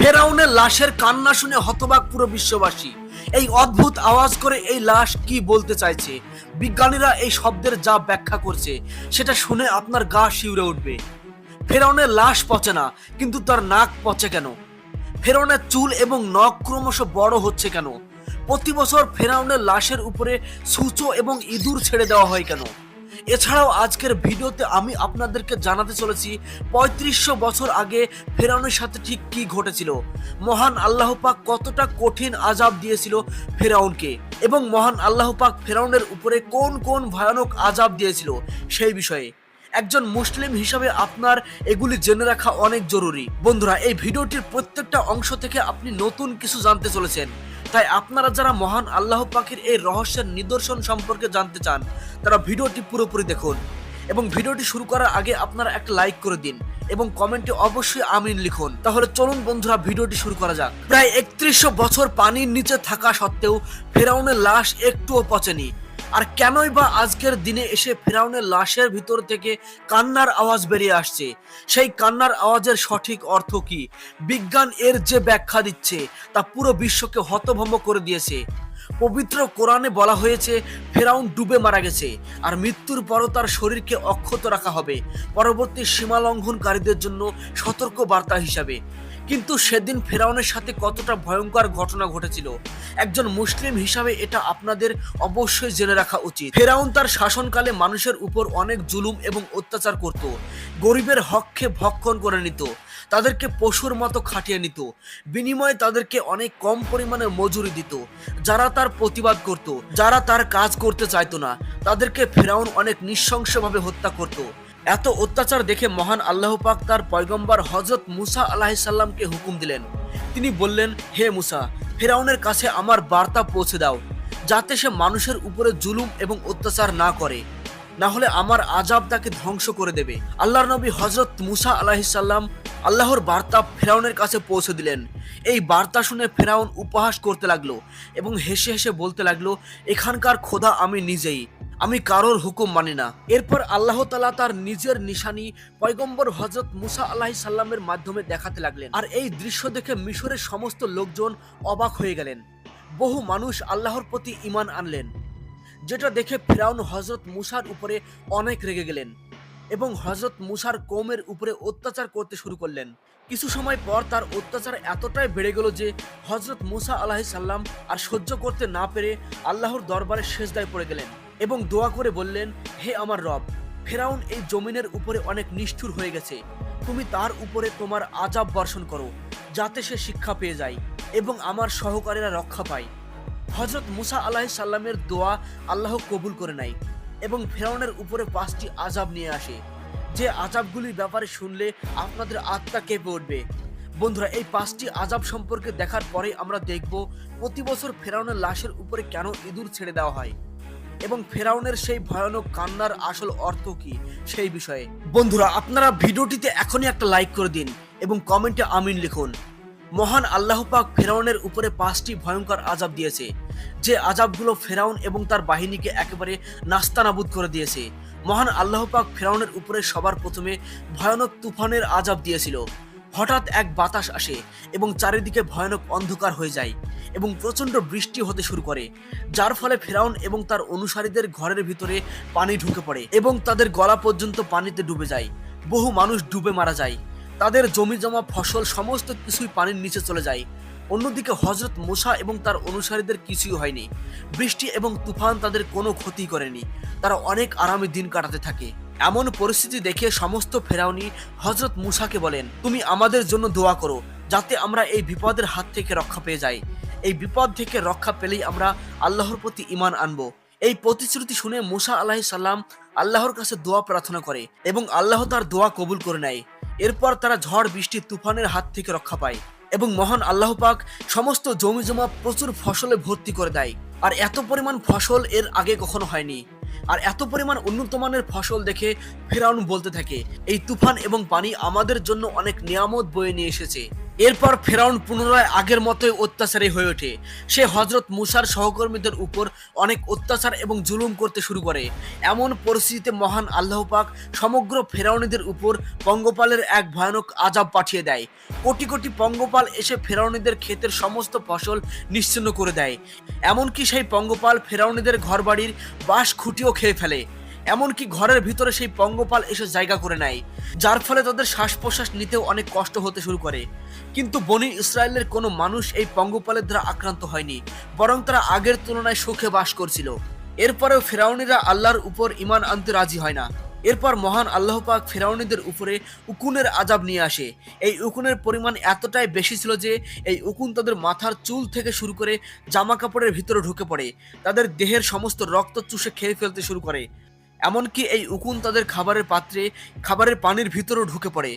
ফেরাউনের লাশের কান্না শুনে হতবাক পুরো বিশ্ববাসী। এই অদ্ভুত আওয়াজ করে এই লাশ কি বলতে চাইছে? বিজ্ঞানীরা এই শব্দের যা ব্যাখ্যা করছে, সেটা শুনে আপনার গা শিউরে উঠবে। ফেরাউনের লাশ পচে না, কিন্তু তার নাক পচে কেন? ফেরাউনের চুল এবং নখ ক্রমশ বড় হচ্ছে কেন? প্রতি বছর ফেরাউনের লাশের উপরে সূচো এবং ইঁদুর ছেড়ে দেওয়া হয় কেন? এছাড়াও আজকের ভিডিওতে আমি আপনাদেরকে জানাতে চলেছি পঁয়ত্রিশশো বছর আগে ফেরাউনের সাথে ঠিক কি ঘটেছিল? মহান আল্লাহ পাক কতটা কঠিন আজাব দিয়েছিল ফেরাউনকে? এবং মহান আল্লাহ পাক ফেরাউনের উপরে কোন কোন ভয়ানক আজাব দিয়েছিল সেই বিষয়ে? একজন মুসলিম হিসাবে আপনার এগুলি জেনে রাখা অনেক জরুরি। বন্ধুরা, এই ভিডিওটির প্রত্যেকটা অংশ থেকে আপনি নতুন কিছু জানতে চলেছেন। তাই আপনারা যারা মহান আল্লাহ পাখির এই রহস্যের নিদর্শন সম্পর্কে জানতে চান, তারা ভিডিওটি পুরোপুরি দেখুন এবং ভিডিওটি শুরু করার আগে আপনারা একটা লাইক করে দিন এবং কমেন্টে অবশ্যই আমিন লিখুন। তাহলে চলুন বন্ধুরা, ভিডিওটি শুরু করা যাক। প্রায় একত্রিশশো বছর পানির নিচে থাকা সত্ত্বেও ফেরাউনের লাশ একটুও পচেনি। আর কেনই বা আজকের দিনে এসে ফেরাউনের লাশের ভিতর থেকে কান্নার আওয়াজ বেরিয়ে আসছে? সেই কান্নার আওয়াজের সঠিক অর্থ কি? বিজ্ঞান এর যে ব্যাখ্যা দিচ্ছে, তা পুরো বিশ্বকে হতভম্ব করে দিয়েছে। পবিত্র কোরআনে বলা হয়েছে, ফেরাউন ডুবে মারা গেছে আর মৃত্যুর পরও তার শরীরকে অক্ষত রাখা হবে। পরবর্তী সীমা লঙ্ঘনকারীদের জন্য সতর্ক বার্তা হিসাবে। কিন্তু সেদিন ফেরাউনের সাথে কতটা ভয়ঙ্কর ঘটনা ঘটেছিল? একজন মুসলিম হিসাবে এটা আপনাদের অবশ্যই জেনে রাখা উচিত। ফেরাউন তার শাসনকালে মানুষের উপর অনেক জুলুম এবং অত্যাচার করত। গরিবের হককে ভক্ষণ করে নিত। তাদেরকে পশুর মতো খাটিয়ে নিত। বিনিময়ে তাদেরকে অনেক কম পরিমাণে মজুরি দিত। যারা তার প্রতিবাদ করত, যারা তার কাজ করতে চাইতো না, তাদেরকে ফেরাউন অনেক নৃশংসভাবে হত্যা করত। এত অত্যাচার দেখে মহান আল্লাহ পাক তার পয়গম্বর হজরত মুসা আলাহিসাল্লামকে হুকুম দিলেন। তিনি বললেন, হে মুসা, ফেরাউনের কাছে আমার বার্তা পৌঁছে দাও, যাতে সে মানুষের উপরে জুলুম এবং অত্যাচার না করে। না হলে আমার আজাব তাকে ধ্বংস করে দেবে। আল্লাহর নবী হজরত মুসা আলাহিসাল্লাম আল্লাহর বার্তা ফেরাউনের কাছে পৌঁছে দিলেন। এই বার্তা শুনে ফেরাউন উপহাস করতে লাগল এবং হেসে হেসে বলতে লাগল, এখানকার খোদা আমি নিজেই, আমি কারোর হুকুম মানি না। এরপর আল্লাহ তালা তার নিজের নিশানি পয়গম্বর হজরত মুসা আলাহি সাল্লামের মাধ্যমে দেখাতে লাগলেন। আর এই দৃশ্য দেখে মিশরের সমস্ত লোকজন অবাক হয়ে গেলেন। বহু মানুষ আল্লাহর প্রতি ইমান আনলেন। যেটা দেখে ফেরাউন হজরত মুসার উপরে অনেক রেগে গেলেন এবং হজরত মুসার কৌমের উপরে অত্যাচার করতে শুরু করলেন। কিছু সময় পর তার অত্যাচার এতটাই বেড়ে গেল যে হজরত মুসা আলাহি সাল্লাম আর সহ্য করতে না পেরে আল্লাহর দরবারে শেষদায় পড়ে গেলেন এবং দোয়া করে বললেন, হে আমার রব, ফেরাউন এই জমিনের উপরে অনেক নিষ্ঠুর হয়ে গেছে। তুমি তার উপরে তোমার আজাব বর্ষণ করো, যাতে সে শিক্ষা পেয়ে যায় এবং আমার সহকারীরা রক্ষা পায়। হজরত মুসা আলাহি সাল্লামের দোয়া আল্লাহ কবুল করে নেয় এবং ফেরাউনের উপরে পাঁচটি আজাব নিয়ে আসে। যে আজাবগুলির ব্যাপারে শুনলে আপনাদের আত্মা কেঁপে উঠবে। বন্ধুরা, এই পাঁচটি আজাব সম্পর্কে দেখার পরে আমরা দেখব প্রতি বছর ফেরাউনের লাশের উপরে কেন ইঁদুর ছেড়ে দেওয়া হয় এবং ফেরাউনের সেই ভয়ানক কান্নার আসল অর্থ কি সেই বিষয়ে। বন্ধুরা, আপনারা ভিডিওটিতে এখনই একটা লাইক করে দিন এবং কমেন্টে আমিন লিখুন। মহান আল্লাহ পাক ফেরাউনের উপরে পাঁচটি ভয়ঙ্কর আজাব দিয়েছে। যে আজাবগুলো ফেরাউন এবং তার বাহিনীকে একেবারে নাস্তানাবুদ করে দিয়েছে। মহান আল্লাহ পাক ফেরাউনের উপরে সবার প্রথমে ভয়ানক তুফানের আজাব দিয়েছিল। হঠাৎ এক বাতাস আসে এবং চারিদিকে ভয়ানক অন্ধকার হয়ে যায় এবং প্রচণ্ড বৃষ্টি হতে শুরু করে, যার ফলে ফেরাউন এবং তার অনুসারীদের ঘরের ভিতরে পানি ঢুকে পড়ে এবং তাদের গলা পর্যন্ত পানিতে ডুবে যায়। বহু মানুষ ডুবে মারা যায়। তাদের জমি জমা ফসল সমস্ত কিছুই পানির নিচে চলে যায়। অন্যদিকে হজরত মুসা এবং তার অনুসারীদের কিছুই হয়নি। বৃষ্টি এবং তুফান তাদের কোনো ক্ষতি করেনি। তারা অনেক আরামে দিন কাটাতে থাকে। এমন পরিস্থিতি দেখে সমস্ত ফেরাউনি হজরত মুসাকে বলেন, তুমি আমাদের জন্য দোয়া করো, যাতে আমরা এই বিপদের হাত থেকে রক্ষা পেয়ে যাই। এই বিপদ থেকে রক্ষা পেলেই আমরা আল্লাহর প্রতি ইমান আনব। এই প্রতিশ্রুতি শুনে মুসা আলাহি সাল্লাম আল্লাহর কাছে দোয়া প্রার্থনা করে এবং আল্লাহ তার দোয়া কবুল করে নেয়। এরপর তারা ঝড়, বৃষ্টি, তুফানের হাত থেকে রক্ষা পায়। এবং মহান আল্লাহ পাক সমস্ত জমি জমা প্রচুর ফসলে ভর্তি করে দেয়। আর এত পরিমাণ ফসল এর আগে কখনো হয়নি। আর এত পরিমাণ উন্নত মানের ফসল দেখে ফেরাউন বলতে থাকে, এই তুফান এবং পানি আমাদের জন্য অনেক নিয়ামত বয়ে নিয়ে এসেছে। এরপর ফেরাউন পুনরায় আগের মতোই অত্যাচারী হয়ে ওঠে। সে হজরত মুসার সহকর্মীদের উপর অনেক অত্যাচার এবং জুলুম করতে শুরু করে। এমন পরিস্থিতিতে মহান আল্লাহ পাক সমগ্র ফেরাউনিদের উপর পঙ্গপালের এক ভয়ানক আজাব পাঠিয়ে দেয়। কোটি কোটি পঙ্গপাল এসে ফেরাউনিদের ক্ষেতের সমস্ত ফসল নিশ্চিন্ন করে দেয়। এমনকি সেই পঙ্গপাল ফেরাউনিদের ঘরবাড়ির বাঁশ খুঁটিও খেয়ে ফেলে। এমনকি ঘরের ভিতরে সেই পঙ্গপাল এসে জায়গা করে নেয়, যার ফলে তাদের শ্বাস প্রশ্বাস নিতেও অনেক কষ্ট হতে শুরু করে। কিন্তু বনি ইসরায়েলের কোনো মানুষ এই পঙ্গপালের দ্বারা আক্রান্ত হয়নি, বরং তারা আগের তুলনায় সুখে বাস করছিল। এরপরেও ফেরাউনিরা আল্লাহর উপর ইমান আনতে রাজি হয় না। এরপর মহান আল্লাহ পাক ফেরাউনিদের উপরে উকুনের আজাব নিয়ে আসে। এই উকুনের পরিমাণ এতটাই বেশি ছিল যে এই উকুন তাদের মাথার চুল থেকে শুরু করে জামা কাপড়ের ভিতরে ঢুকে পড়ে। তাদের দেহের সমস্ত রক্ত চুষে খেয়ে ফেলতে শুরু করে। এমনকি এই উকুন তাদের খাবারের পাত্রে, খাবারের পানির ভিতরেও ঢুকে পড়ে,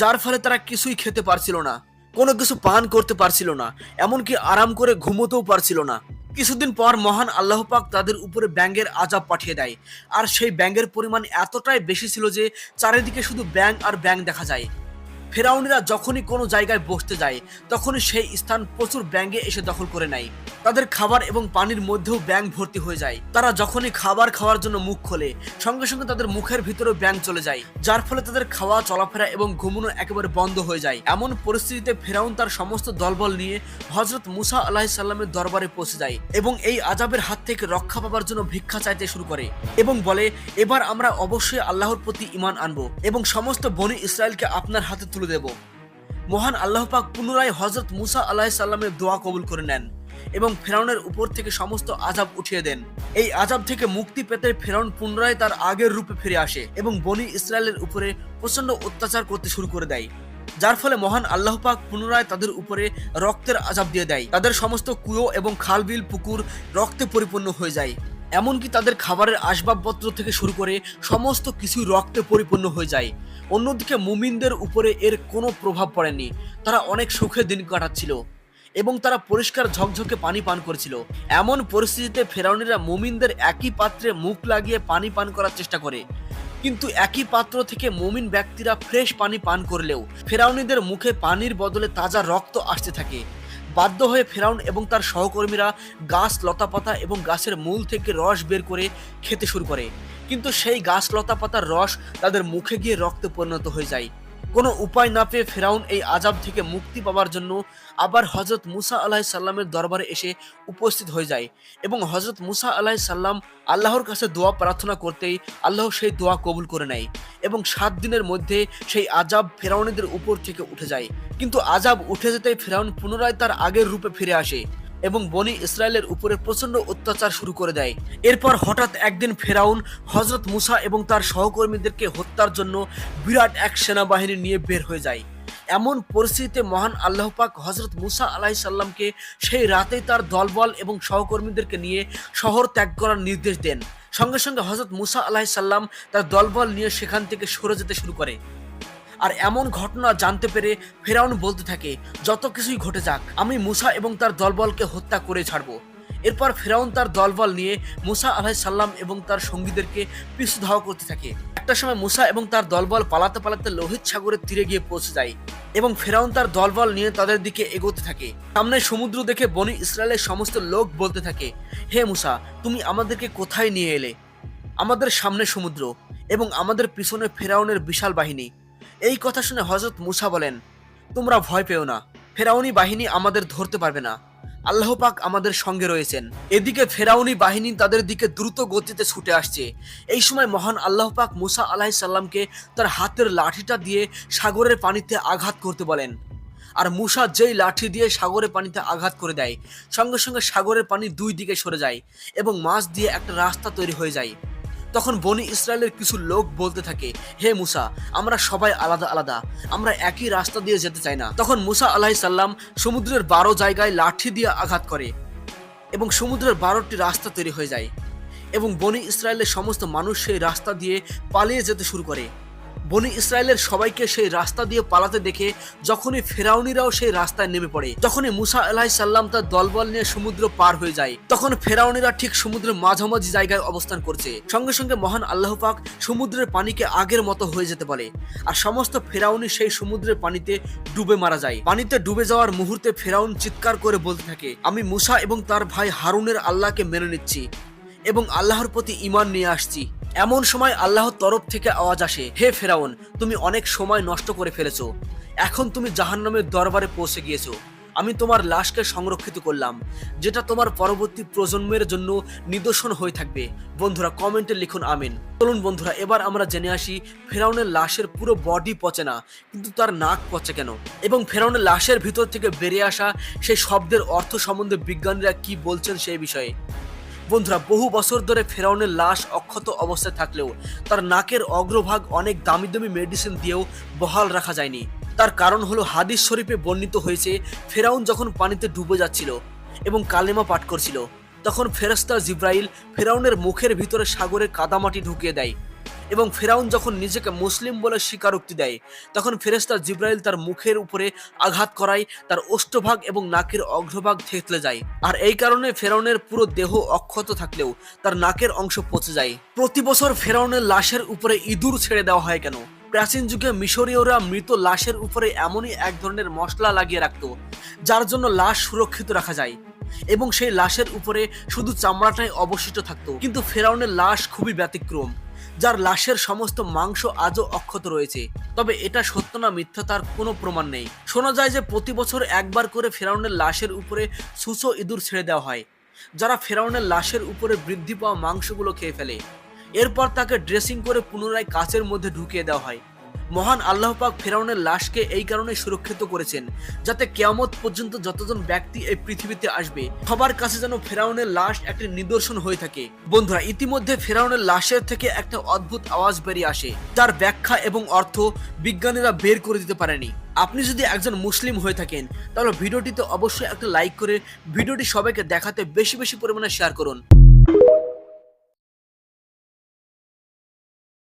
যার ফলে তারা কিছুই খেতে পারছিল না, কোনো কিছু পান করতে পারছিল না, এমনকি আরাম করে ঘুমোতেও পারছিল না। কিছুদিন পর মহান আল্লাহ পাক তাদের উপরে ব্যাঙ্গের আজাব পাঠিয়ে দেয়, আর সেই ব্যাঙ্গের পরিমাণ এতটাই বেশি ছিল যে চারিদিকে শুধু ব্যাঙ আর ব্যাঙ দেখা যায়। ফেরাউনিরা যখনই কোনো জায়গায় বসতে যায়, তখনই সেই স্থান প্রচুর ব্যাঙে এসে দখল করে নেয়। তাদের খাবার এবং পানির মধ্যেও ব্যাঙ ভর্তি হয়ে যায়। তারা যখনই খাবার খাওয়ার জন্য মুখ খোলে, সঙ্গে সঙ্গে তাদের মুখের ভিতরেও ব্যাঙ চলে যায়, যার ফলে তাদের খাওয়া, চলাফেরা এবং ঘুমানো একেবারে বন্ধ হয়ে যায়। এমন পরিস্থিতিতে ফেরাউন তার সমস্ত দলবল নিয়ে হজরত মুসা আলাহি সাল্লামের দরবারে পৌঁছে যায় এবং এই আজাবের হাত থেকে রক্ষা পাবার জন্য ভিক্ষা চাইতে শুরু করে এবং বলে, এবার আমরা অবশ্যই আল্লাহর প্রতি ইমান আনব এবং সমস্ত বনি ইসরায়েলকে আপনার হাতে তুলে দেব। মহান আল্লাহ পাক পুনরায় হজরত মুসা আলাহি সাল্লামের দোয়া কবুল করে নেন এবং ফেরাউনের উপর থেকে সমস্ত আজাব উঠিয়ে দেন। এই আজাব থেকে মুক্তি পেতে ফেরাউন পুনরায় তার আগের রূপে ফিরে আসে এবং বনি ইসরায়েলের উপরে প্রচণ্ড অত্যাচার করতে শুরু করে দেয়। যার ফলে মহান আল্লাহ পাক পুনরায় তাদের উপরে রক্তের আজাব দিয়ে দেয়। তাদের সমস্ত কুয়ো এবং খালবিল পুকুর রক্তে পরিপূর্ণ হয়ে যায়। এমনকি তাদের খাবারের আসবাবপত্র থেকে শুরু করে সমস্ত কিছু রক্তে পরিপূর্ণ হয়ে যায়। অন্যদিকে মুমিনদের উপরে এর কোনো প্রভাব পড়েনি। তারা অনেক সুখে দিন কাটাচ্ছিল এবং তারা পরিষ্কার ঝকঝকে পানি পান করেছিল। এমন পরিস্থিতিতে ফেরাউনিরা মুমিনদের একই পাত্রে মুখ লাগিয়ে পানি পান করার চেষ্টা করে। কিন্তু একই পাত্র থেকে মুমিন ব্যক্তিরা ফ্রেশ পানি পান করলেও ফেরাউনিদের মুখে পানির বদলে তাজা রক্ত আসতে থাকে। বাধ্য হয়ে ফেরাউন এবং তার সহকর্মীরা গাছ, লতাপাতা এবং গাছের মূল থেকে রস বের করে খেতে শুরু করে। কিন্তু সেই গাছ, লতাপাতার রস তাদের মুখে গিয়ে রক্তে পরিণত হয়ে যায়। কোনো উপায় না পেয়ে ফেরাউন এই আজাব থেকে মুক্তি পাওয়ার জন্য আবার হজরত মুসা আলাহ সাল্লামের দরবারে এসে উপস্থিত হয়ে যায় এবং হজরত মুসা আলাহ সাল্লাম আল্লাহর কাছে দোয়া প্রার্থনা করতেই আল্লাহ সেই দোয়া কবুল করে নেয় এবং সাত দিনের মধ্যে সেই আজাব ফেরাউনিদের উপর থেকে উঠে যায়। কিন্তু আজাব উঠে যেতেই ফেরাউন পুনরায় তার আগের রূপে ফিরে আসে। এবং বনি ইসরায়েলের উপরে প্রচণ্ড অত্যাচার শুরু করে দেয়। এরপর হঠাৎ একদিন ফেরাউন হজরত মুসা এবং তার সহকর্মীদেরকে হত্যার জন্য বিরাট এক সেনাবাহিনী নিয়ে বের হয়ে যায়। এমন পরিস্থিতিতে মহান আল্লাহ পাক হজরত মুসা আলাহি সাল্লামকে সেই রাতেই তার দলবল এবং সহকর্মীদেরকে নিয়ে শহর ত্যাগ করার নির্দেশ দেন। সঙ্গে সঙ্গে হজরত মুসা আলাহি সাল্লাম তার দলবল নিয়ে সেখান থেকে সরে যেতে শুরু করে। আর এমন ঘটনা জানতে পেরে ফেরাউন বলতে থাকে, যত কিছুই ঘটে যাক, আমি মুসা এবং তার দলবলকে হত্যা করে ছাড়বো। এরপর ফেরাউন তার দলবল নিয়ে মুসা আলাহ সাল্লাম এবং তার সঙ্গীদেরকে পিছু ধাওয়া করতে থাকে। একটা সময় মুসা এবং তার দলবল পালাতে পালাতে লোহিত সাগরের তীরে গিয়ে পৌঁছে যায় এবং ফেরাউন তার দলবল নিয়ে তাদের দিকে এগোতে থাকে। সামনে সমুদ্র দেখে বনি ইসরায়েলের সমস্ত লোক বলতে থাকে, হে মুসা, তুমি আমাদেরকে কোথায় নিয়ে এলে? আমাদের সামনে সমুদ্র এবং আমাদের পিছনে ফেরাউনের বিশাল বাহিনী। এই কথা শুনে হজরত মুসা বলেন, তোমরা ভয় পেও না, ফেরাউনি বাহিনী আমাদের ধরতে পারবে না। আল্লাহ পাক আমাদের সঙ্গে রয়েছেন। এদিকে ফেরাউনি বাহিনী তাদের দিকে দ্রুত গতিতে ছুটে আসছে। এই সময় মহান আল্লাহ পাক মুসা আলাহ সাল্লামকে তার হাতের লাঠিটা দিয়ে সাগরের পানিতে আঘাত করতে বলেন। আর মুসা যেই লাঠি দিয়ে সাগরের পানিতে আঘাত করে দেয়, সঙ্গে সঙ্গে সাগরের পানি দুই দিকে সরে যায় এবং মাছ দিয়ে একটা রাস্তা তৈরি হয়ে যায়। তখন বনি ইসরায়েলের কিছু লোক বলতে থাকে, হে মুসা, আমরা সবাই আলাদা আলাদা। আমরা একই রাস্তা দিয়ে যেতে চাই না। তখন মুসা আলাহি সাল্লাম সমুদ্রের বারো জায়গায় লাঠি দিয়ে আঘাত করে এবং সমুদ্রের বারোটি রাস্তা তৈরি হয়ে যায় এবং বনি ইসরায়েলের সমস্ত মানুষ সেই রাস্তা দিয়ে পালিয়ে যেতে শুরু করে। বনি ইসরায়েলের সবাইকে সেই রাস্তা দিয়ে পালাতে দেখে যখনই ফেরাউনিরাও সেই রাস্তায় নেমে পড়ে, যখনই মুসা আলাহি সাল্লাম তার দলবল নিয়ে সমুদ্র পার হয়ে যায়, তখন ফেরাউনিরা ঠিক সমুদ্রের মাঝামাঝি জায়গায় অবস্থান করছে। সঙ্গে সঙ্গে মহান আল্লাহ পাক সমুদ্রের পানিকে আগের মতো হয়ে যেতে বলে আর সমস্ত ফেরাউনি সেই সমুদ্রের পানিতে ডুবে মারা যায়। পানিতে ডুবে যাওয়ার মুহূর্তে ফেরাউন চিৎকার করে বলতে থাকে, আমি মুসা এবং তার ভাই হারুনের আল্লাহকে মেনে নিচ্ছি এবং আল্লাহর প্রতি ইমান নিয়ে আসছি। এমন সময় আল্লাহর তরফ থেকে আওয়াজ আসে, হে ফেরাউন, তুমি অনেক সময় নষ্ট করে ফেলেছ। এখন তুমি জাহান্নামের দরবারে পৌঁছে গিয়েছো। আমি তোমার লাশকে সংরক্ষিত করলাম, যেটা তোমার পরবর্তী প্রজন্মের জন্য নিদর্শন হয়ে থাকবে। বন্ধুরা কমেন্টে লিখুন, আমিন। চলুন বন্ধুরা, এবার আমরা জেনে আসি ফেরাউনের লাশের পুরো বডি পচে না, কিন্তু তার নাক পচে কেন? এবং ফেরাউনের লাশের ভিতর থেকে বেরিয়ে আসা সেই শব্দের অর্থ সম্বন্ধে বিজ্ঞানীরা কি বলছেন সেই বিষয়ে? বন্ধুরা, বহু বছর ধরে ফেরাউনের লাশ অক্ষত অবস্থায় থাকলেও তার নাকের অগ্রভাগ অনেক দামি দামি মেডিসিন দিয়েও বহাল রাখা যায়নি। তার কারণ হলো হাদিস শরীফে বর্ণিত হয়েছে, ফেরাউন যখন পানিতে ডুবে যাচ্ছিল এবং কালেমা পাঠ করছিল, তখন ফেরস্তা জিব্রাইল ফেরাউনের মুখের ভিতরে সাগরে কাদামাটি ঢুকিয়ে দেয়। এবং ফেরাউন যখন নিজেকে মুসলিম বলে স্বীকারোক্তি দেয়, তখন ফেরেস্তা জিব্রাইল তার মুখের উপরে আঘাত করায়, তার ওষ্ঠভাগ এবং নাকের অগ্রভাগ থেতলে যায়। আর এই কারণে ফেরাউনের পুরো দেহ অক্ষত থাকলেও তার নাকের অংশ পচে যায়। প্রতি বছর ফেরাউনের লাশের উপরে ইঁদুর ছেড়ে দেওয়া হয় কেন? প্রাচীন যুগে মিশরীয়রা মৃত লাশের উপরে এমনই এক ধরনের মশলা লাগিয়ে রাখত, যার জন্য লাশ সুরক্ষিত রাখা যায়। এবং সেই লাশের উপরে শুধু চামড়াটাই অবশিষ্ট থাকতো। কিন্তু ফেরাউনের লাশ খুবই ব্যতিক্রম। যার লাশের সমস্ত মাংস আজও অক্ষত রয়েছে। তবে এটা সত্য না, মিথ্যা তার কোনো প্রমাণ নেই। শোনা যায় যে প্রতি বছর একবার করে ফেরাউনের লাশের উপরে সুসো ইঁদুর ছেড়ে দেওয়া হয়, যারা ফেরাউনের লাশের উপরে বৃদ্ধি পাওয়া মাংসগুলো খেয়ে ফেলে। এরপর তাকে ড্রেসিং করে পুনরায় কাচের মধ্যে ঢুকিয়ে দেওয়া হয়। মহান আল্লাহ পাক ফেরাউনের লাশকে এই কারণে সুরক্ষিত করেছেন, যাতে কেয়ামত পর্যন্ত যতজন ব্যক্তি এই পৃথিবীতে আসবে, সবার কাছে যেন ফেরাউনের লাশ একটি নিদর্শন হয়ে থাকে। বন্ধুরা, ইতিমধ্যে ফেরাউনের লাশের থেকে একটা অদ্ভুত আওয়াজ বেরিয়ে আসে, যার ব্যাখ্যা এবং অর্থ বিজ্ঞানীরা বের করে দিতে পারেনি। আপনি যদি একজন মুসলিম হয়ে থাকেন, তাহলে ভিডিওটিতে অবশ্যই একটা লাইক করে ভিডিওটি সবাইকে দেখাতে বেশি বেশি পরিমাণে শেয়ার করুন।